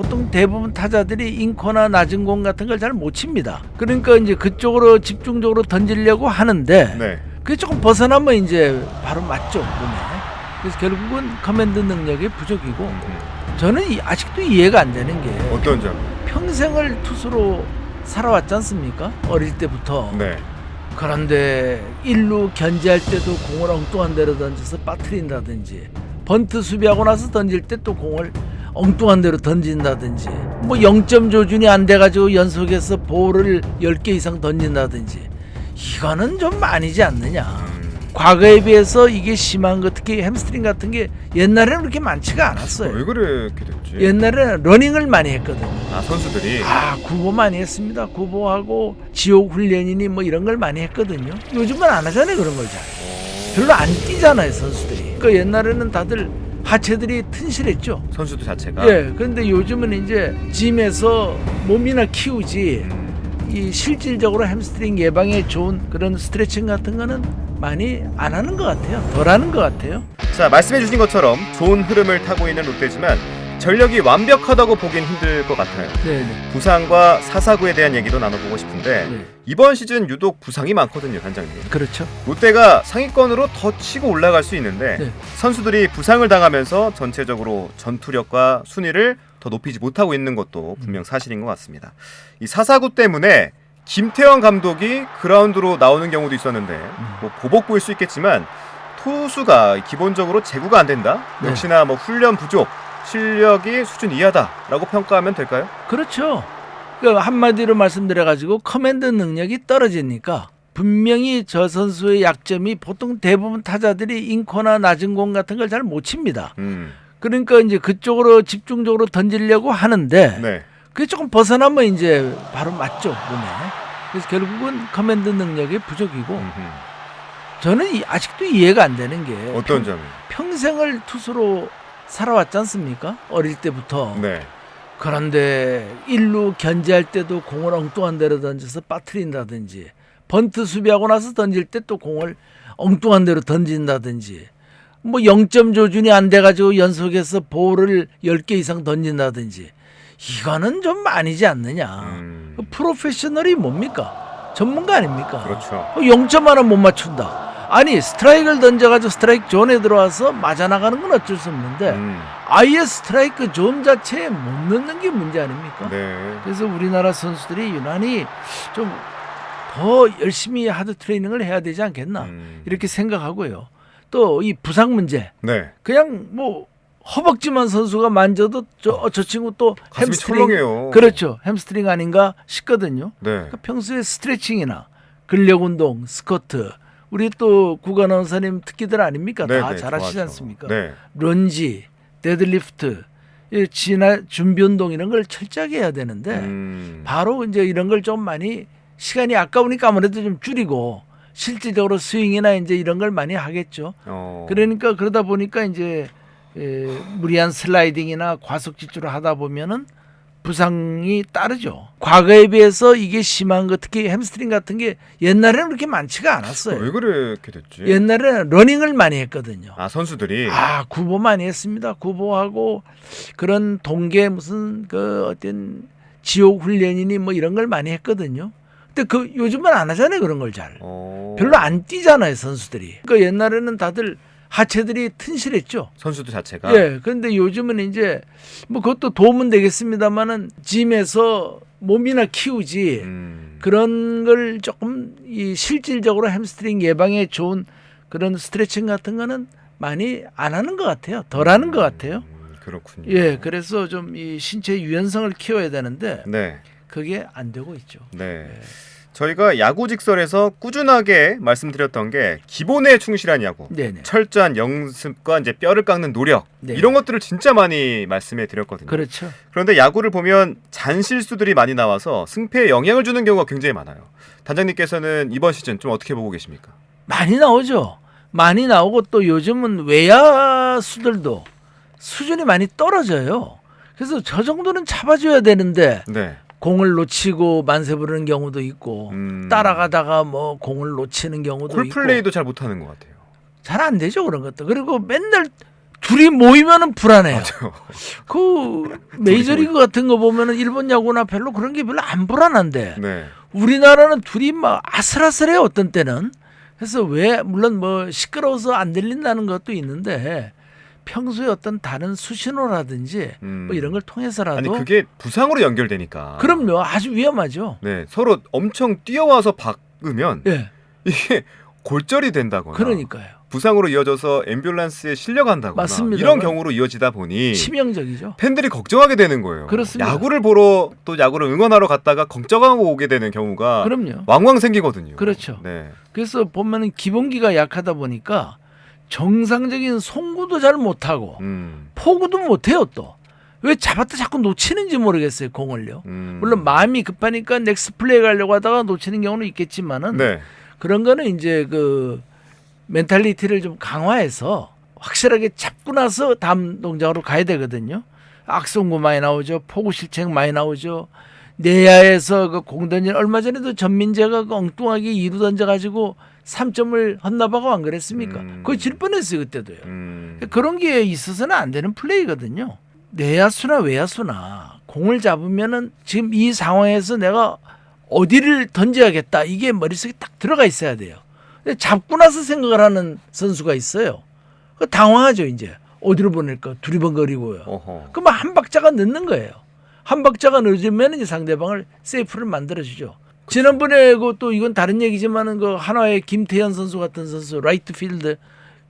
보통 대부분 타자들이 인코나 낮은 공 같은 걸 잘 못 칩니다. 그러니까 이제 그쪽으로 집중적으로 던지려고 하는데 네. 그게 조금 벗어나면 이제 바로 맞죠 몸에. 그래서 결국은 커맨드 능력의 부족이고 음. 저는 이- 아직도 이해가 안 되는 게 어떤 점? 평생을 투수로 살아왔지 않습니까? 어릴 때부터. 네. 그런데 일루 견제할 때도 공을 엉뚱한 데로 던져서 빠뜨린다든지 번트 수비하고 나서 던질 때 또 공을 엉뚱한 데로 던진다든지 뭐 0점 조준이 안 돼가지고 연속해서 볼을 10개 이상 던진다든지 이거는 좀 아니지 않느냐 음. 과거에 비해서 이게 심한 거 특히 햄스트링 같은 게 옛날에는 그렇게 많지가 않았어요 왜 그렇게 됐지? 옛날에는 러닝을 많이 했거든요 아 선수들이 아 구보 많이 했습니다. 구보하고 지옥 훈련이니 뭐 이런 걸 많이 했거든요. 요즘은 안 하잖아요 그런 걸 잘. 어, 별로 안 뛰잖아요 선수들이. 그 옛날에는 다들 하체들이 튼실했죠. 선수들 자체가 예. 그런데 요즘은 이제 짐에서 몸이나 키우지 음. 이 실질적으로 햄스트링 예방에 좋은 그런 스트레칭 같은 거는 많이 안 하는 것 같아요. 덜 하는 것 같아요. 자 말씀해 주신 것처럼 좋은 흐름을 타고 있는 롯데지만 전력이 완벽하다고 보긴 힘들 것 같아요. 네, 네. 부상과 사사구에 대한 얘기도 나눠보고 싶은데 네. 이번 시즌 유독 부상이 많거든요, 단장님. 그렇죠. 롯데가 상위권으로 더 치고 올라갈 수 있는데 네. 선수들이 부상을 당하면서 전체적으로 전투력과 순위를 더 높이지 못하고 있는 것도 분명 사실인 것 같습니다. 이 사사구 때문에 김태형 감독이 그라운드로 나오는 경우도 있었는데 뭐 보복 보일 수 있겠지만 투수가 기본적으로 제구가 안 된다. 네. 역시나 뭐 훈련 부족, 실력이 수준 이하다라고 평가하면 될까요? 그렇죠. 그 한마디로 말씀드려가지고 커맨드 능력이 떨어지니까 분명히 저 선수의 약점이 보통 대부분 타자들이 인코나 낮은 공 같은 걸 잘 못 칩니다. 음, 그러니까 이제 그쪽으로 집중적으로 던지려고 하는데 네. 그게 조금 벗어나면 이제 바로 맞죠 몸에. 그래서 결국은 커맨드 능력의 부족이고 음흠. 저는 이- 아직도 이해가 안 되는 게 어떤 점이? 평생을 투수로 살아왔지 않습니까? 어릴 때부터. 네. 그런데 일루 견제할 때도 공을 엉뚱한 데로 던져서 빠뜨린다든지 번트 수비하고 나서 던질 때 또 공을 엉뚱한 데로 던진다든지 뭐 0점 조준이 안 돼가지고 연속해서 볼을 10개 이상 던진다든지 이거는 좀 아니지 않느냐 음, 그 프로페셔널이 뭡니까 전문가 아닙니까 그렇죠. 0점 하나 못 맞춘다 아니 스트라이크를 던져가지고 스트라이크 존에 들어와서 맞아 나가는 건 어쩔 수 없는데 음, 아예 스트라이크 존 자체에 못 넣는 게 문제 아닙니까? 네. 그래서 우리나라 선수들이 유난히 좀 더 열심히 하드 트레이닝을 해야 되지 않겠나 음, 이렇게 생각하고요. 또 이 부상 문제 네. 그냥 뭐 허벅지만 선수가 만져도 저, 저 친구 또 햄스트링 철렁해요. 그렇죠 햄스트링 아닌가 싶거든요. 네. 그러니까 평소에 스트레칭이나 근력 운동, 스쿼트 우리 또 국안 원사님 특기들 아닙니까? 네, 다 네, 잘하시지 좋아하죠. 않습니까? 네. 런지, 데드리프트, 이 진화 준비 운동 이런 걸 철저하게 해야 되는데 음, 바로 이제 이런 걸 좀 많이 시간이 아까우니까 아무래도 좀 줄이고 실질적으로 스윙이나 이제 이런 걸 많이 하겠죠. 어, 그러니까 그러다 보니까 이제 에, 무리한 슬라이딩이나 과속 질주를 하다 보면은 부상이 따르죠. 과거에 비해서 이게 심한 거 특히 햄스트링 같은 게 옛날에는 그렇게 많지가 않았어요. 왜 그렇게 됐지? 옛날에는 러닝을 많이 했거든요. 아 선수들이 아 구보 많이 했습니다. 구보하고 그런 동계 무슨 그 어떤 지옥 훈련이니 뭐 이런 걸 많이 했거든요. 근데 그 요즘은 안 하잖아요 그런 걸 잘. 어, 별로 안 뛰잖아요 선수들이. 그 옛날에는 다들 하체들이 튼실했죠. 선수들 자체가 예. 그런데 요즘은 이제 뭐 그것도 도움은 되겠습니다만은 짐에서 몸이나 키우지 음, 그런 걸 조금 이 실질적으로 햄스트링 예방에 좋은 그런 스트레칭 같은 거는 많이 안 하는 것 같아요. 덜 하는 것 같아요. 음, 그렇군요. 예, 그래서 좀 이 신체 유연성을 키워야 되는데 네. 그게 안 되고 있죠. 네. 저희가 야구 직설에서 꾸준하게 말씀드렸던 게 기본에 충실한 야구, 네네. 철저한 연습과 이제 뼈를 깎는 노력 네. 이런 것들을 진짜 많이 말씀해 드렸거든요. 그렇죠. 그런데 야구를 보면 잔실수들이 많이 나와서 승패에 영향을 주는 경우가 굉장히 많아요. 단장님께서는 이번 시즌 좀 어떻게 보고 계십니까? 많이 나오죠. 많이 나오고 또 요즘은 외야수들도 수준이 많이 떨어져요. 그래서 저 정도는 잡아줘야 되는데 네. 공을 놓치고 만세 부르는 경우도 있고 음, 따라가다가 뭐 공을 놓치는 경우도 콜 있고 플레이도 잘 못하는 것 같아요. 잘 안 되죠 그런 것도 그리고 맨날 둘이 모이면은 불안해요. 맞아요. 그 메이저리그 같은 거 보면은 일본 야구나 별로 그런 게 별로 안 불안한데 네. 우리나라는 둘이 막 아슬아슬해요 어떤 때는. 그래서 왜 물론 뭐 시끄러워서 안 들린다는 것도 있는데 평소에 어떤 다른 수신호라든지 음. 뭐 이런 걸 통해서라도 아니 그게 부상으로 연결되니까. 그럼요 아주 위험하죠. 네, 서로 엄청 뛰어와서 박으면 예, 이게 골절이 된다거나 그러니까요. 부상으로 이어져서 앰뷸런스에 실려간다거나 맞습니다. 이런 경우로 이어지다 보니 치명적이죠. 팬들이 걱정하게 되는 거예요. 그렇습니다. 야구를 보러 또 야구를 응원하러 갔다가 걱정하고 오게 되는 경우가 그럼요. 왕왕 생기거든요. 그렇죠. 네. 그래서 보면은 기본기가 약하다 보니까 정상적인 송구도 잘 못하고 음. 포구도 못해요 또. 왜 잡았다 자꾸 놓치는지 모르겠어요 공을요. 음. 물론 마음이 급하니까 넥스 플레이 가려고 하다가 놓치는 경우는 있겠지만은 네. 그런 거는 이제 그 멘탈리티를 좀 강화해서 확실하게 잡고 나서 다음 동작으로 가야 되거든요. 악송구 많이 나오죠. 포구 실책 많이 나오죠. 내야에서 그 공 던진 얼마 전에도 전민재가 그 엉뚱하게 이루 던져 가지고 3점을 헌납하고 안 그랬습니까? 음. 거의 질 뻔했어요 그때도요. 음. 그런 게 있어서는 안 되는 플레이거든요. 내야수나 외야수나 공을 잡으면은 지금 이 상황에서 내가 어디를 던져야겠다 이게 머릿속에 딱 들어가 있어야 돼요. 근데 잡고 나서 생각을 하는 선수가 있어요. 그 당황하죠 이제 어디로 보낼까 두리번거리고요. 어허. 그러면 한 박자가 늦는 거예요. 한 박자가 늦으면 이제 상대방을 세이프를 만들어주죠. 지난번에 그 또 이건 다른 얘기지만은 그 한화의 김태현 선수 같은 선수 라이트 필드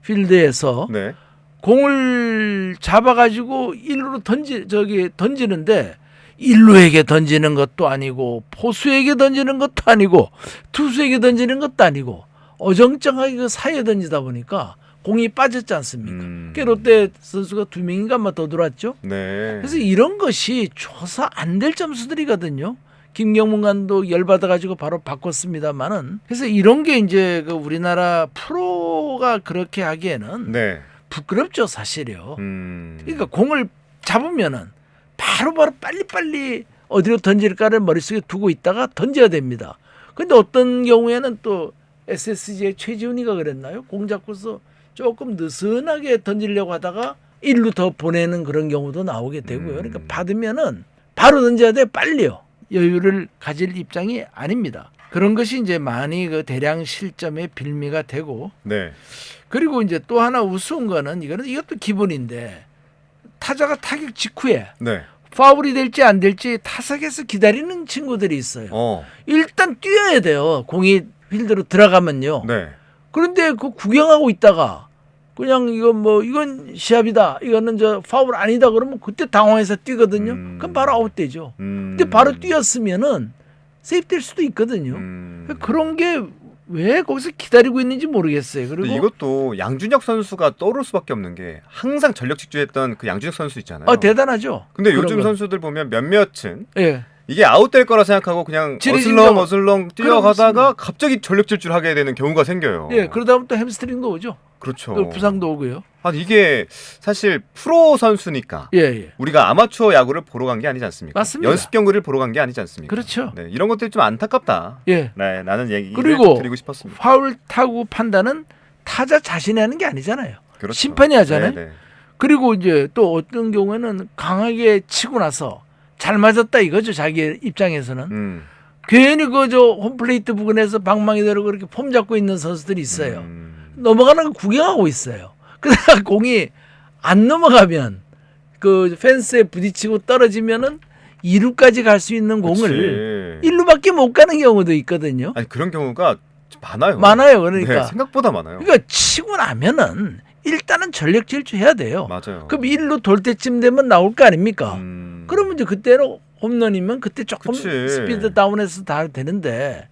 필드에서 네. 공을 잡아가지고 일루로 던지 저기 던지는데 일루에게 던지는 것도 아니고 포수에게 던지는 것도 아니고 투수에게 던지는 것도 아니고 어정쩡하게 그 사이에 던지다 보니까 공이 빠졌지 않습니까? 음. 그 롯데 선수가 두 명인가 아마 더 들어왔죠. 네. 그래서 이런 것이 조사 안 될 점수들이거든요. 김경문 감독 열받아 가지고 바로 바꿨습니다만은 그래서 이런 게 이제 그 우리나라 프로가 그렇게 하기에는 네. 부끄럽죠 사실요. 음. 그러니까 공을 잡으면은 바로 바로 빨리빨리 어디로 던질까를 머릿속에 두고 있다가 던져야 됩니다. 근데 어떤 경우에는 또 SSG의 최지훈이가 그랬나요? 공 잡고서 조금 느슨하게 던지려고 하다가 일루 더 보내는 그런 경우도 나오게 되고요. 그러니까 음. 받으면은 바로 던져야 돼 빨리요. 여유를 가질 입장이 아닙니다. 그런 것이 이제 많이 그 대량 실점의 빌미가 되고 네. 그리고 이제 또 하나 우스운 거는 이거는 이것도 기본인데 타자가 타격 직후에 네. 파울이 될지 안 될지 타석에서 기다리는 친구들이 있어요. 어. 일단 뛰어야 돼요. 공이 필드로 들어가면요. 네. 그런데 그 구경하고 있다가 그냥 이건 뭐 이건 시합이다. 이거는 저 파울 아니다 그러면 그때 당황해서 뛰거든요. 음. 그럼 바로 아웃되죠. 음. 근데 바로 뛰었으면은 세이프될 수도 있거든요. 음. 그런 게 왜 거기서 기다리고 있는지 모르겠어요. 그리고 이것도 양준혁 선수가 떠오를 수밖에 없는 게 항상 전력 직주했던 그 양준혁 선수 있잖아요. 어, 대단하죠. 근데 요즘 건. 선수들 보면 몇몇은 예. 이게 아웃될 거라 생각하고 그냥. 어슬렁 어슬렁 뛰어가다가. 갑자기 전력 질주하게 되는 경우가 생겨요. 예, 그러다 보면 또 햄스트링도 오죠. 그렇죠. 또 부상도 오고요. 아 이게 사실 프로 선수니까 예, 예. 우리가 아마추어 야구를 보러 간 게 아니지 않습니까? 맞습니다. 연습 경기를 보러 간 게 아니지 않습니까? 그렇죠. 네, 이런 것들이 좀 안타깝다. 예. 네, 나는 얘기를 그리고 드리고 싶었습니다. 파울 타구 판단은 타자 자신이 하는 게 아니잖아요. 그렇죠. 심판이 하잖아요. 네, 네. 그리고 이제 또 어떤 경우에는 강하게 치고 나서 잘 맞았다 이거죠. 자기 입장에서는. 음, 괜히 그저 홈플레이트 부근에서 방망이 대로 그렇게 폼 잡고 있는 선수들이 있어요. 음, 넘어가는 거 구경하고 있어요. 그러다가 공이 안 넘어가면 그 펜스에 부딪히고 떨어지면은 2루까지 갈 수 있는 공을 그치. 1루밖에 못 가는 경우도 있거든요. 아니 그런 경우가 많아요. 많아요. 그러니까. 네, 생각보다 많아요. 그러니까 치고 나면은 일단은 전력 질주해야 돼요. 맞아요. 그럼 1루 돌 때쯤 되면 나올 거 아닙니까? 음, 그러면 이제 그때는 홈런이면 그때 조금 그치. 스피드 다운해서 다 되는데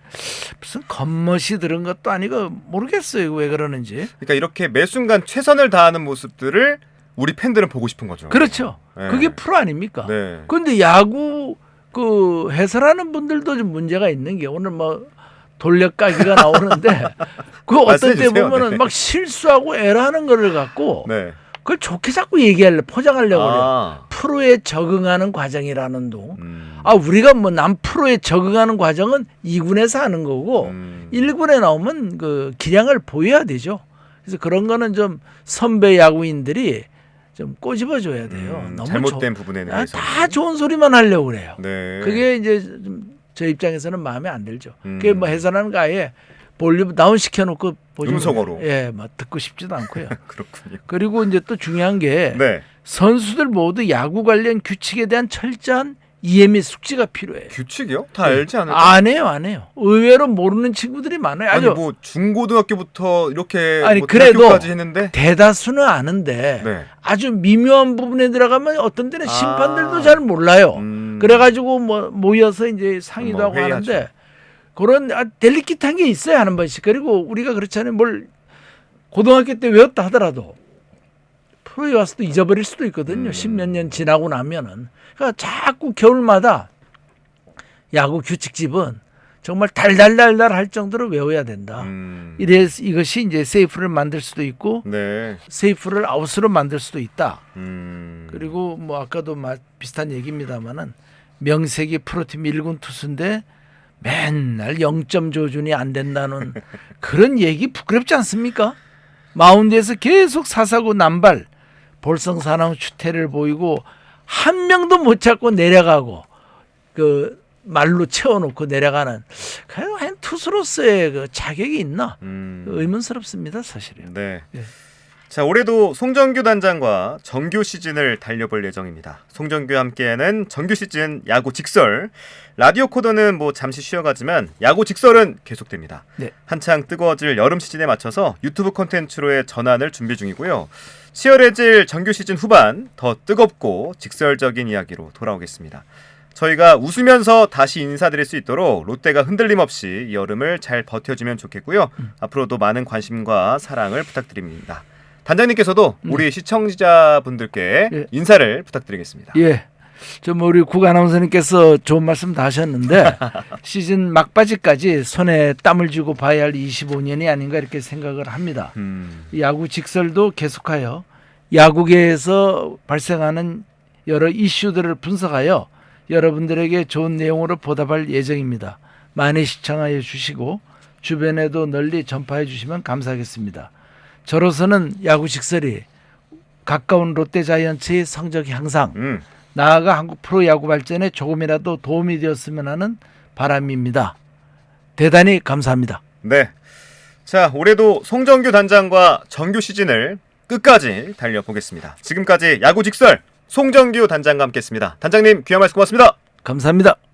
무슨 겉멋이 들은 것도 아니고 모르겠어요. 왜 그러는지. 그러니까 이렇게 매 순간 최선을 다하는 모습들을 우리 팬들은 보고 싶은 거죠. 그렇죠. 네. 그게 프로 아닙니까? 네. 그런데 야구 그 해설하는 분들도 좀 문제가 있는 게 오늘 뭐 돌려까기가 나오는데 그 어떤 때. 보면은 네. 막 실수하고 에러하는 거를 갖고 네. 그걸 좋게 자꾸 얘기하려 포장하려고 그래요. 아. 프로에 적응하는 과정이라는 동. 음. 아 우리가 뭐 남 프로에 적응하는 과정은 2군에서 하는 거고 음. 1군에 나오면 그 기량을 보여야 되죠. 그래서 그런 거는 좀 선배 야구인들이 좀 꼬집어 줘야 돼요. 음, 너무 잘못된 좋- 부분에 아, 대해서 다 좋은 소리만 하려고 그래요. 네. 그게 이제 좀 저 입장에서는 마음에 안 들죠. 음. 그게 뭐 해설하는 거 아예 볼륨 다운 시켜놓고 보죠. 음성어로. 예, 막 듣고 싶지도 않고요. 그렇군요. 그리고 이제 또 중요한 게 네. 선수들 모두 야구 관련 규칙에 대한 철저한 이해 및 숙지가 필요해요. 규칙이요? 다 알지 않을까? 안 해요, 안 해요. 의외로 모르는 친구들이 많아요. 아니 아주 뭐 중고등학교부터 이렇게 아니, 뭐 그래도 했는데 대다수는 아는데 네. 아주 미묘한 부분에 들어가면 어떤 때는 아. 심판들도 잘 몰라요. 음. 그래가지고 뭐 모여서 이제 상의도 뭐 하고 회의하죠. 하는데 그런 아, 델리킷한 게 있어요 하는 번씩. 그리고 우리가 그렇잖아요. 뭘 고등학교 때 외웠다 하더라도 프로에 와서도 잊어버릴 수도 있거든요. 음. 십몇 년 지나고 나면은. 그러니까 자꾸 겨울마다 야구 규칙집은 정말 달달달달 할 정도로 외워야 된다. 음. 이래서 이것이 이제 세이프를 만들 수도 있고 네. 세이프를 아웃으로 만들 수도 있다. 음. 그리고 뭐 아까도 마- 비슷한 얘기입니다만은 명색이 프로팀 1군 투수인데 맨날 0점 조준이 안 된다는 그런 얘기 부끄럽지 않습니까? 마운드에서 계속 사사고 남발 볼성사나운 추태를 보이고 한 명도 못 찾고 내려가고 그 말로 채워놓고 내려가는 과연 투수로서의 그 자격이 있나 음. 의문스럽습니다 사실은. 네. 예. 자, 올해도 송정규 단장과 정규 시즌을 달려볼 예정입니다. 송정규와 함께하는 정규 시즌 야구 직설. 라디오 코더는 뭐 잠시 쉬어가지만 야구 직설은 계속됩니다. 네. 한창 뜨거워질 여름 시즌에 맞춰서 유튜브 콘텐츠로의 전환을 준비 중이고요. 치열해질 정규 시즌 후반 더 뜨겁고 직설적인 이야기로 돌아오겠습니다. 저희가 웃으면서 다시 인사드릴 수 있도록 롯데가 흔들림 없이 이 여름을 잘 버텨주면 좋겠고요. 앞으로도 많은 관심과 사랑을 부탁드립니다. 단장님께서도 우리 시청자분들께 예. 인사를 부탁드리겠습니다. 예. 좀 우리 국 아나운서님께서 좋은 말씀 다 하셨는데 시즌 막바지까지 손에 땀을 쥐고 봐야 할 25년이 아닌가 이렇게 생각을 합니다. 음, 이 야구 직설도 계속하여 야구계에서 발생하는 여러 이슈들을 분석하여 여러분들에게 좋은 내용으로 보답할 예정입니다. 많이 시청하여 주시고 주변에도 널리 전파해 주시면 감사하겠습니다. 저로서는 야구 직설이 가까운 롯데 자이언츠의 성적 향상 음, 나아가 한국 프로야구 발전에 조금이라도 도움이 되었으면 하는 바람입니다. 대단히 감사합니다. 네. 자, 올해도 송정규 단장과 정규 시즌을 끝까지 달려보겠습니다. 지금까지 야구 직설 송정규 단장과 함께했습니다. 단장님 귀한 말씀 고맙습니다. 감사합니다.